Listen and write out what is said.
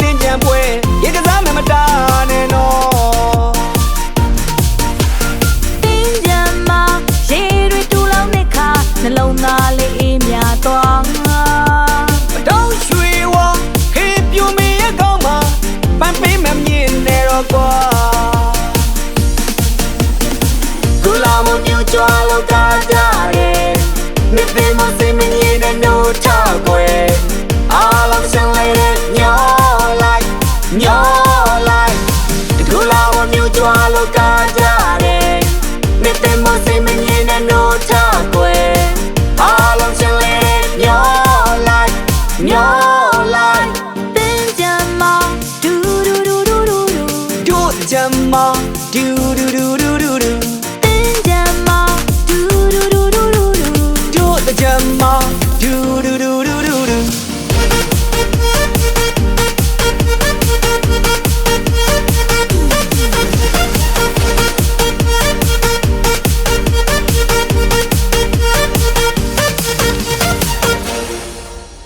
တင်းကြံပွဲရေကစားမမတာနဲ့နော်တင်းကြံမှာရေတွေတူလောင်းတဲ့ခါနှလုံးသားလေးအေးမြသွားမတော့ရွှေဝါခေပြူမင်းရဲ့ကောင်းမှာပန်းပေးမမြင်နေတော့ကွာကူလာမမြူချွာလောက်တာကြရဲမပြင်းမစင်မင်းရဲ့နိုးချ ဝမျိုးကြွားလို့ကားကြတယ်မင်းတဲ့မစိမငင်းတဲ့လို့ချကွယ်အားလုံးချင်းလေးမျောလိုက်မျောလိုက်ပင်ကြမ်းမဒူဒူဒူဒူဒူဒူကြမ်းမဒူဒူဒူ